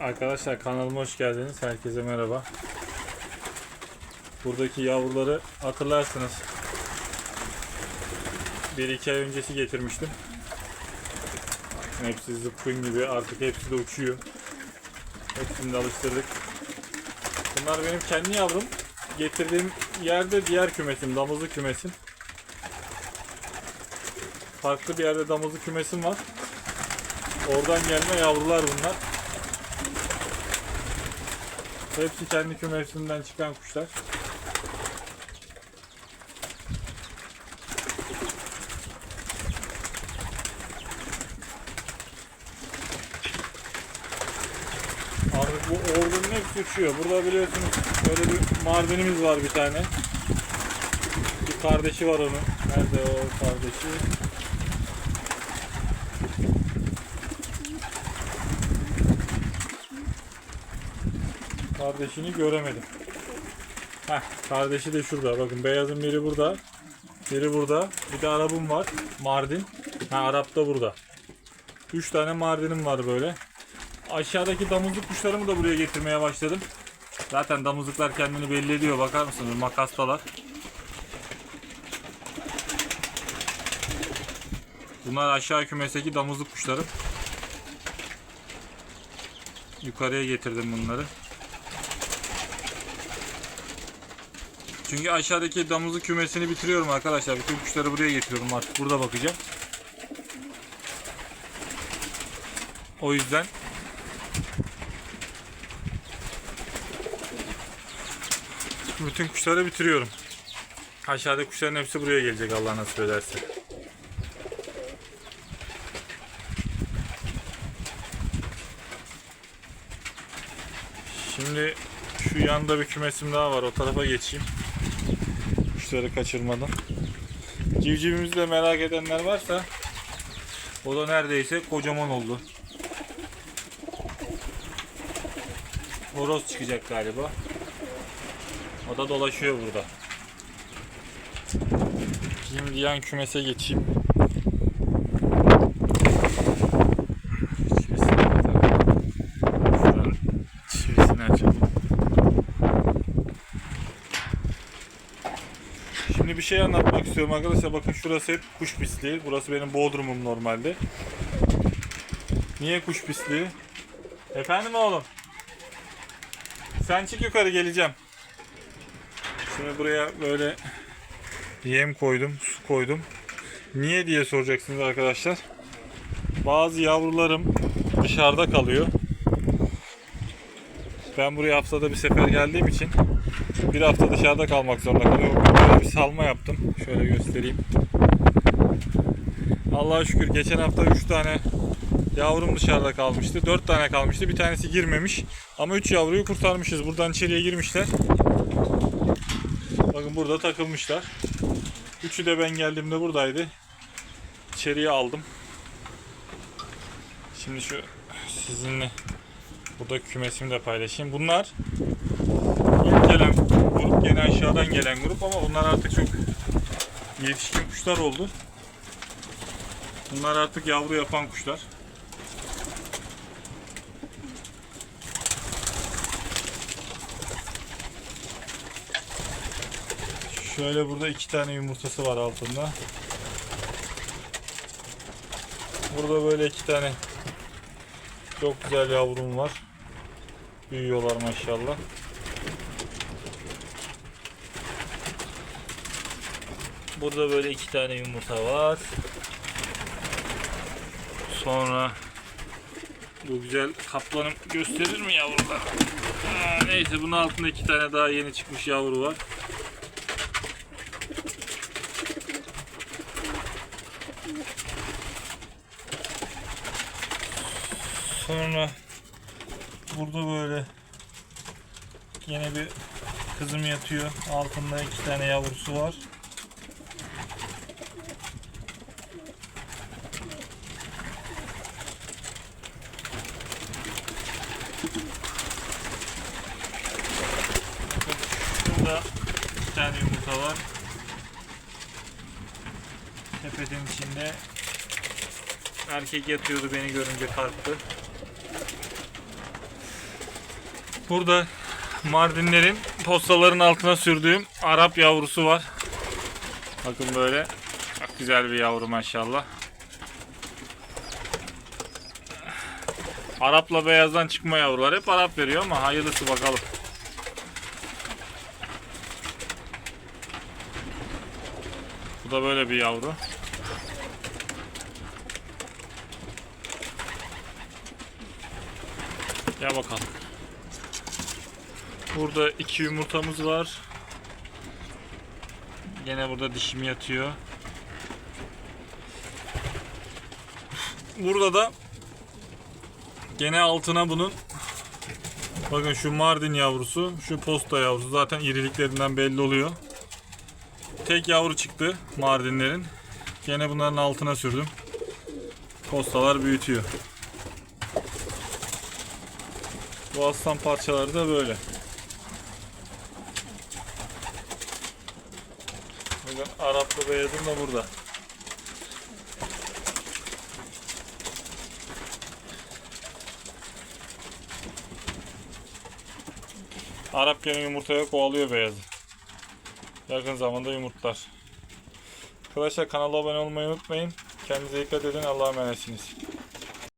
Arkadaşlar kanalıma hoş geldiniz. Herkese merhaba. Buradaki yavruları hatırlarsınız. Bir iki ay öncesi getirmiştim. Hepsi zıpkın gibi artık hepsi de uçuyor. Hepsini de alıştırdık. Bunlar benim kendi yavrum. Getirdiğim yerde diğer kümesim, damızlı kümesim. Farklı bir yerde damızlı kümesim var. Oradan gelme yavrular bunlar. Hepsi kendi kümesinden çıkan kuşlar. Artık bu ordunun hepsi uçuyor. Burada biliyorsunuz böyle bir mardinimiz var bir tane. Bir kardeşi var onun. Nerede o kardeşi? Kardeşini göremedim. Heh, kardeşi de şurada. Bakın beyazın biri burada. Biri burada. Bir de Arap'ım var. Mardin. Ha Arap da burada. 3 tane Mardin'im var böyle. Aşağıdaki damızlık kuşlarımı da buraya getirmeye başladım. Zaten damızlıklar kendini belli ediyor. Bakar mısınız? Makastalar. Bunlar aşağı kümesteki damızlık kuşlarım. Yukarıya getirdim bunları. Çünkü aşağıdaki damızlık kümesini bitiriyorum arkadaşlar. Bütün kuşları buraya getiriyorum artık. Burada bakacağım. O yüzden bütün kuşları bitiriyorum. Aşağıdaki kuşların hepsi buraya gelecek Allah nasip ederse. Şimdi şu yanda bir kümesim daha var. O tarafa geçeyim. Kuşları kaçırmadan. Civcivimizi de merak edenler varsa o da neredeyse kocaman oldu. Horoz çıkacak galiba. O da dolaşıyor burada. Şimdi yan kümese geçeyim. Bir şey anlatmak istiyorum arkadaşlar. Bakın şurası hep kuş pisliği. Burası benim bodrumum normalde. Niye kuş pisliği? Efendim oğlum? Sen çık yukarı geleceğim. Şimdi buraya böyle yem koydum, su koydum. Niye diye soracaksınız arkadaşlar. Bazı yavrularım dışarıda kalıyor. Ben buraya haftada bir sefer geldiğim için bir hafta dışarıda kalmak zorunda kalıyorum. Böyle bir salma yaptım. Şöyle göstereyim. Allah'a şükür geçen hafta 3 tane yavrum dışarıda kalmıştı. 4 tane kalmıştı. Bir tanesi girmemiş. Ama 3 yavruyu kurtarmışız. Buradan içeriye girmişler. Bakın burada takılmışlar. Üçü de ben geldiğimde buradaydı. İçeriye aldım. Şimdi şu sizinle burada kümesimi de paylaşayım. Bunlar ilk gelen grup yine aşağıdan gelen grup ama bunlar artık çok yetişkin kuşlar oldu. Bunlar artık yavru yapan kuşlar. Şöyle burada iki tane yumurtası var altında. Burada böyle iki tane çok güzel yavrum var. Büyüyorlar maşallah. Burada böyle iki tane yumurta var. Sonra bu güzel kaplanım gösterir mi yavrular? Aa, neyse bunun altında iki tane daha yeni çıkmış yavru var. Sonra burada böyle yine bir kızım yatıyor. Altında iki tane yavrusu var. Burada iki tane yumurta var. Sepetin içinde erkek yatıyordu beni görünce kalktı. Burada Mardinlerin postaların altına sürdüğüm Arap yavrusu var. Bakın böyle. Çok güzel bir yavru maşallah. Arapla beyazdan çıkma yavrular. Hep Arap veriyor ama hayırlısı bakalım. Bu da böyle bir yavru. Gel bakalım. Burada iki yumurtamız var. Gene burada dişim yatıyor. Burada da gene altına bunun bakın şu Mardin yavrusu, şu posta yavrusu zaten iriliklerinden belli oluyor. Tek yavru çıktı Mardinlerin. Gene bunların altına sürdüm. Postalar büyütüyor. Bu aslan parçaları da böyle. Bakın Araplı beyazım da burada. Arap gene yumurtaya kovalıyor beyazı. Yakın zamanda yumurtlar. Arkadaşlar kanala abone olmayı unutmayın. Kendinize dikkat edin. Allah'a emanetsiniz.